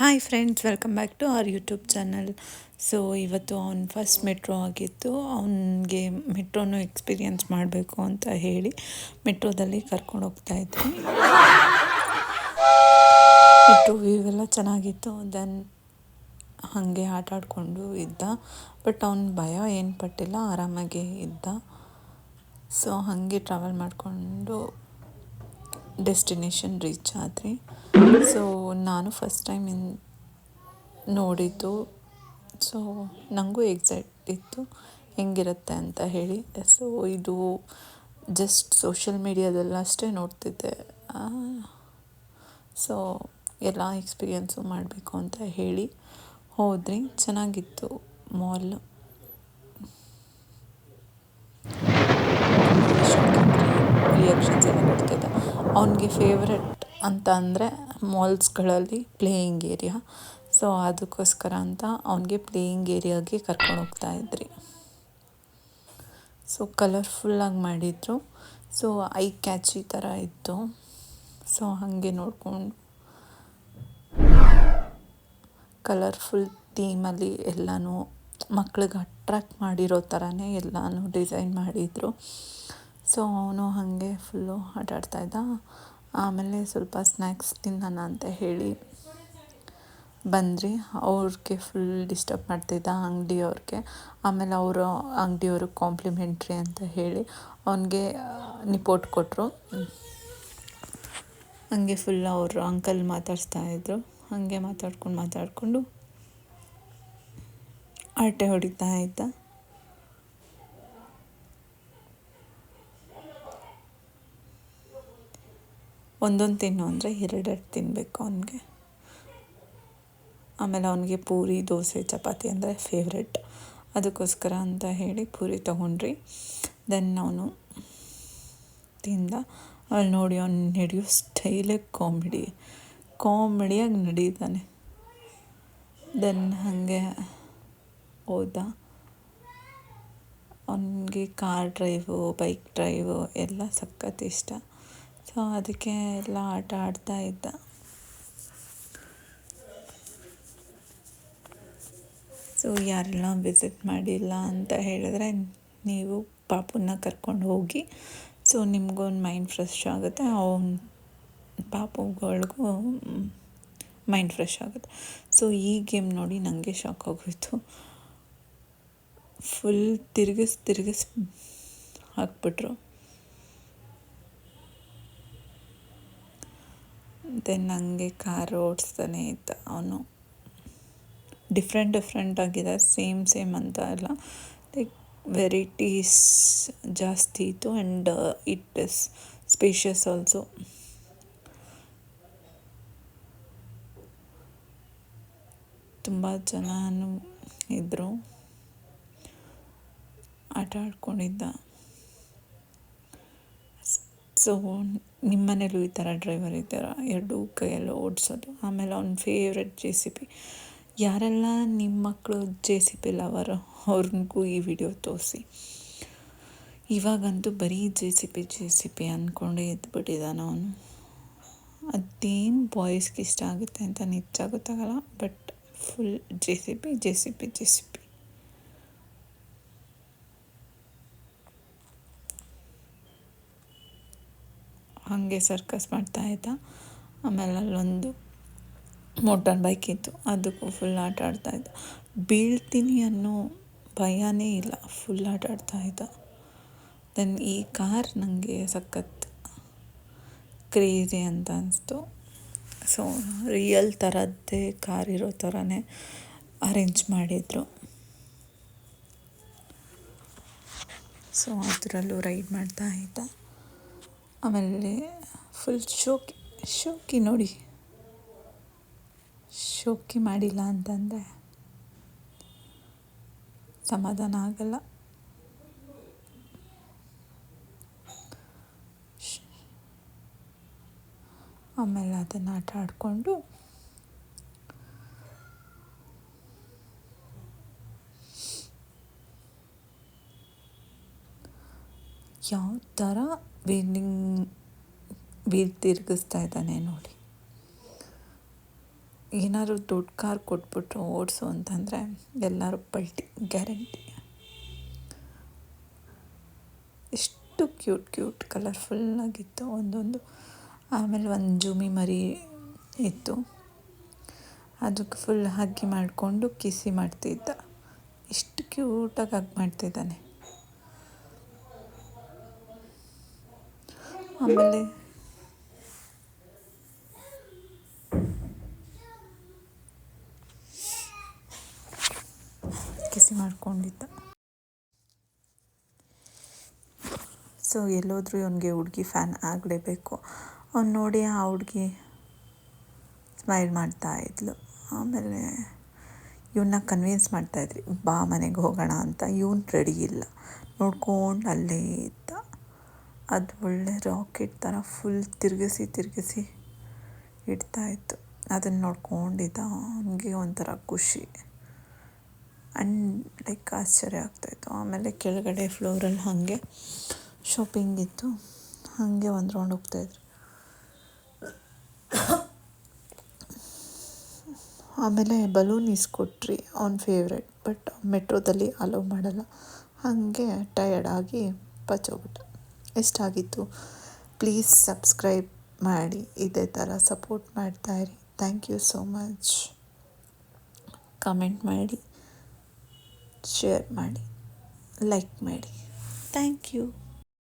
Hi friends welcome back to our YouTube channel so ಇವತ್ತು ಅವ್ನು first metro ಆಗಿತ್ತು. ಅವನಿಗೆ ಮೆಟ್ರೋನು ಎಕ್ಸ್ಪೀರಿಯನ್ಸ್ ಮಾಡಬೇಕು ಅಂತ ಹೇಳಿ ಮೆಟ್ರೋದಲ್ಲಿ ಕರ್ಕೊಂಡು ಹೋಗ್ತಾ ಇದ್ವಿ. ಮೆಟ್ರೋ ವ್ಯೂ ಚೆನ್ನಾಗಿತ್ತು. ದೆನ್ ಹಾಗೆ ಆಟ ಆಡಿಕೊಂಡು ಇದ್ದ. ಬಟ್ ಅವ್ನ ಭಯ ಏನು ಪಟ್ಟಿಲ್ಲ, ಆರಾಮಾಗಿ ಇದ್ದ. ಸೊ ಹಾಗೆ ಟ್ರಾವೆಲ್ ಮಾಡಿಕೊಂಡು ಡೆಸ್ಟಿನೇಷನ್ ರೀಚ್ ಆದ್ರಿ. ಸೊ ನಾನು ಫಸ್ಟ್ ಟೈಮ್ ಇನ್ ನೋಡಿದ್ದು ಸೊ ನನಗೂ ಎಕ್ಸೈಟ್ ಇತ್ತು. ಹೆಂಗಿರುತ್ತೆ ಅಂತ ಹೇಳಿ. ಸೊ ಇದು ಜಸ್ಟ್ ಸೋಷಿಯಲ್ ಮೀಡಿಯಾದಲ್ಲಷ್ಟೇ ನೋಡ್ತಿದ್ದೆ. ಸೊ ಎಲ್ಲ ಎಕ್ಸ್ಪೀರಿಯೆನ್ಸು ಮಾಡಬೇಕು ಅಂತ ಹೇಳಿ ಹೋದ್ರಿ. ಚೆನ್ನಾಗಿತ್ತು ಮಾಲ್ ರಿಯಾಕ್ಷನ್ಸ್ ಎಲ್ಲ ಕೊಡ್ತಿದ್ದ ಅವನಿಗೆ ಫೇವ್ರೆಟ್ ಅಂತ ಅಂದರೆ ಮಾಲ್ಸ್ಗಳಲ್ಲಿ ಪ್ಲೇಯಿಂಗ್ ಏರಿಯಾ ಸೊ ಅದಕ್ಕೋಸ್ಕರ ಅಂತ ಅವನಿಗೆ ಪ್ಲೇಯಿಂಗ್ ಏರಿಯಾಗೆ ಕರ್ಕೊಂಡು ಹೋಗ್ತಾ ಇದ್ರಿ. ಸೊ ಕಲರ್ಫುಲ್ಲಾಗಿ ಮಾಡಿದರು. ಸೊ ಐ ಕ್ಯಾಚಿ ಥರ ಇತ್ತು. ಸೊ ಹಾಗೆ ನೋಡಿಕೊಂಡು ಕಲರ್ಫುಲ್ ಥೀಮಲ್ಲಿ ಎಲ್ಲನೂ ಮಕ್ಳಿಗೆ ಅಟ್ರ್ಯಾಕ್ಟ್ ಮಾಡಿರೋ ಥರನೇ ಎಲ್ಲನೂ ಡಿಸೈನ್ ಮಾಡಿದರು. ಸೊ ಅವನು ಹಾಗೆ ಫುಲ್ಲು ಆಟಾಡ್ತಾಯಿದ್ದ ಆಮೇಲೆ ಸ್ವಲ್ಪ ಸ್ನ್ಯಾಕ್ಸ್ ತಿನ್ನೋಣ ಅಂತ ಹೇಳಿ ಬಂದ್ರಿ. ಅವ್ರಿಗೆ ಫುಲ್ ಡಿಸ್ಟರ್ಬ್ ಮಾಡ್ತಿದ್ದ ಅಂಗಡಿಯವ್ರಿಗೆ ಆಮೇಲೆ ಅವರು ಅಂಗಡಿಯವರು ಕಾಂಪ್ಲಿಮೆಂಟ್ರಿ ಅಂತ ಹೇಳಿ ಅವನಿಗೆ ನಿಪೋಟ್ ಕೊಟ್ಟರು ಹಂಗೆ ಫುಲ್ ಅವರು ಅಂಕಲ್ ಮಾತಾಡಿಸ್ತಾ ಇದ್ದರು ಹಾಗೆ ಮಾತಾಡ್ಕೊಂಡು ಮಾತಾಡಿಕೊಂಡು ಆಟೆ ಹೊಡಿತಾ ಇದ್ದ. ಒಂದೊಂದು ತಿನ್ನು ಅಂದರೆ ಎರಡೆರಡು ತಿನ್ನಬೇಕು ಅವನಿಗೆ. ಆಮೇಲೆ ಅವನಿಗೆ ಪೂರಿ, ದೋಸೆ, ಚಪಾತಿ ಅಂದರೆ ಫೇವ್ರೆಟ್ ಅದಕ್ಕೋಸ್ಕರ ಅಂತ ಹೇಳಿ ಪೂರಿ ತೊಗೊಂಡ್ರಿ. ದೆನ್ ಅವನು ತಿಂದ. ಅಲ್ಲಿ ನೋಡಿ ಅವ್ನು ನಡೆಯೋ ಸ್ಟೈಲೇ ಕಾಮಿಡಿ ಕಾಮಿಡಿಯಾಗಿ ನಡೀತಾನೆ. ದೆನ್ ಹಾಗೆ ಹೋದ. ಅವನಿಗೆ ಕಾರ್ ಡ್ರೈವು ಬೈಕ್ ಡ್ರೈವು ಎಲ್ಲ ಸಖತ್ ಇಷ್ಟ. ಸೊ ಅದಕ್ಕೆ ಎಲ್ಲ ಆಟ ಆಡ್ತಾ ಇದ್ದ. ಸೊ ಯಾರೆಲ್ಲ ವಿಸಿಟ್ ಮಾಡಿಲ್ಲ ಅಂತ ಹೇಳಿದ್ರೆ ನೀವು ಪಾಪುನ ಕರ್ಕೊಂಡು ಹೋಗಿ, ಸೊ ನಿಮಗೊಂದು ಮೈಂಡ್ ಫ್ರೆಶ್ ಆಗುತ್ತೆ, ಅವನ ಪಾಪುಗಳಿಗೂ ಮೈಂಡ್ ಫ್ರೆಶ್ ಆಗುತ್ತೆ. ಸೊ ಈ ಗೇಮ್ ನೋಡಿ ನನಗೆ ಶಾಕ್ ಆಗೋಯಿತು. ಫುಲ್ ತಿರುಗಿಸ್ ತಿರುಗಿಸ್ ಹಾಕ್ಬಿಟ್ರು. ದೆನ್ ನನಗೆ ಕಾರ್ ಓಡಿಸ್ತಾನೆ ಇದ್ದ, ಅವನು ಡಿಫ್ರೆಂಟ್ ಡಿಫ್ರೆಂಟ್ ಆಗಿದೆ ಸೇಮ್ ಸೇಮ್ ಅಂತ ಎಲ್ಲ. ಲೈಕ್ ವೆರೈಟೀಸ್ ಜಾಸ್ತಿ ಇತ್ತು and it is spacious also ತುಂಬ ಜನನೂ ಇದ್ದರು ಆಟ ಆಡ್ಕೊಂಡಿದ್ದ. ಸೊ ನಿಮ್ಮ ಮನೇಲೂ ಈ ಥರ ಡ್ರೈವರ್ ಇದ್ದಾರಾ? ಎರಡು ಕೈಯಲ್ಲಿ ಓಡಿಸೋದು. ಆಮೇಲೆ ಅವ್ನ ಫೇವ್ರೆಟ್ ಜೆ ಸಿ ಪಿ ಯಾರೆಲ್ಲ ನಿಮ್ಮ ಮಕ್ಕಳು ಜೆ ಸಿ ಪಿ ಲವರು ಅವ್ರಿಗೂ ಈ ವಿಡಿಯೋ ತೋರಿಸಿ. ಇವಾಗಂತೂ ಬರೀ J C B J C B ಅಂದ್ಕೊಂಡೇ ಎದ್ಬಿಟ್ಟಿದ್ದಾನೆ ಅವನು. ಅದೇನು ಬಾಯ್ಸ್ಗೆ ಇಷ್ಟ ಆಗುತ್ತೆ ಅಂತ ನಿಜ ಗೊತ್ತಾಗಲ್ಲ but full J C P J C P J C P ಹಾಗೆ ಸರ್ಕಸ್ ಮಾಡ್ತಾ ಇದ್ದ. ಆಮೇಲೆ ಅಲ್ಲೊಂದು ಮೋಟಾರ್ ಬೈಕ್ ಇತ್ತು. ಅದಕ್ಕೂ ಫುಲ್ ಆಟ ಆಡ್ತಾ ಇದ್ದ. ಬೀಳ್ತೀನಿ ಅನ್ನೋ ಭಯನೇ ಇಲ್ಲ. ಫುಲ್ ಆಟ ಆಡ್ತಾ ಇದ್ದ. ದೆನ್ ಈ ಕಾರ್ ನನಗೆ ಸಖತ್ ಕ್ರೇಜಿ ಅಂತ ಅನಿಸ್ತು. ಸೊ ರಿಯಲ್ ಥರದ್ದೇ ಕಾರ್ ಇರೋ ಥರನೇ ಅರೇಂಜ್ ಮಾಡಿದರು. ಸೊ ಅದರಲ್ಲೂ ರೈಡ್ ಮಾಡ್ತಾ ಇದ್ದ. ಆಮೇಲೆ ಫುಲ್ ಶೋಕಿ ಶೋಕಿ ನೋಡಿ. ಶೋಕಿ ಮಾಡಿಲ್ಲ ಅಂತಂದರೆ ಸಮಾಧಾನ ಆಗಲ್ಲ. ಆಮೇಲೆ ಅದನ್ನು ಆಟ ಆಡಿಕೊಂಡು ಯಾವ ಥರ ವೀಲಿಂಗ್ ವೀಲ್ ತಿರುಗಿಸ್ತಾ ಇದ್ದಾನೆ ನೋಡಿ. ಏನಾದ್ರು ದೊಡ್ಡ ಕಾರ್ ಕೊಟ್ಬಿಟ್ರು ಓಡಿಸು ಅಂತಂದರೆ ಎಲ್ಲರೂ ಪಲ್ಟಿ, ಗ್ಯಾರಂಟಿ. ಎಷ್ಟು ಕ್ಯೂಟ್ ಕ್ಯೂಟ್, ಕಲರ್ಫುಲ್ಲಾಗಿತ್ತು ಒಂದೊಂದು. ಆಮೇಲೆ ಒಂದು ಜೂಮಿ ಮರಿ ಇತ್ತು. ಅದಕ್ಕೆ ಫುಲ್ ಹಗ್ಗಿ ಮಾಡಿಕೊಂಡು ಕಿಸಿ ಮಾಡ್ತಿದ್ದ. ಎಷ್ಟು ಕ್ಯೂಟಾಗಿ ಹಗ್ ಮಾಡ್ತಿದ್ದಾನೆ. ಆಮೇಲೆ ಕಿಸಿ ಮಾಡ್ಕೊಂಡಿದ್ದ. ಸೊ ಎಲ್ಲೋದ್ರೂ ಇವನಿಗೆ ಹುಡುಗಿ ಫ್ಯಾನ್ ಆಗಲೇಬೇಕು. ಅವ್ನು ನೋಡಿ ಆ ಹುಡುಗಿ ಸ್ಮೈಲ್ ಮಾಡ್ತಾ ಇದ್ಲು. ಆಮೇಲೆ ಇವನ್ನ ಕನ್ವಿನ್ಸ್ ಮಾಡ್ತಾಯಿದ್ರಿ ಬಾ ಮನೆಗೆ ಹೋಗೋಣ ಅಂತ. ಇವನು ರೆಡಿ ಇಲ್ಲ. ನೋಡ್ಕೊಂಡು ಅಲ್ಲೇ ಇದ್ದ. ಅದು ಒಳ್ಳೆ ರಾಕೆಟ್ ಥರ ಫುಲ್ ತಿರುಗಿಸಿ ತಿರುಗಿಸಿ ಇಡ್ತಾಯಿತ್ತು ಅದನ್ನು ನೋಡ್ಕೊಂಡಿದ್ದ ಅವನಿಗೆ ಒಂಥರ ಖುಷಿ. ಆ್ಯಂಡ್ ಲೈಕ್ ಆಶ್ಚರ್ಯ ಆಗ್ತಾಯಿತ್ತು ಆಮೇಲೆ ಕೆಳಗಡೆ ಫ್ಲೋರಲ್ಲಿ ಹಾಗೆ ಶಾಪಿಂಗ್ ಇತ್ತು. ಹಾಗೆ ಒಂದು ರೌಂಡ್ ಹೋಗ್ತಾಯಿದ್ರು ಆಮೇಲೆ ಬಲೂನ್ ಇಸ್ಕೊಟ್ರಿ ಅವ್ನ ಫೇವ್ರೆಟ್ ಬಟ್ ಮೆಟ್ರೋದಲ್ಲಿ ಅಲೋ ಮಾಡಲ್ಲ. ಹಾಗೆ ಟಯರ್ಡ್ ಆಗಿ ಎಷ್ಟಾಗಿತ್ತು ಪ್ಲೀಸ್ ಸಬ್ಸ್ಕ್ರೈಬ್ ಮಾಡಿ, ಇದೇ ಥರ support ಮಾಡ್ತಾಯಿರಿ thank you so much comment ಮಾಡಿ ಶೇರ್ ಮಾಡಿ ಲೈಕ್ ಮಾಡಿ. Thank you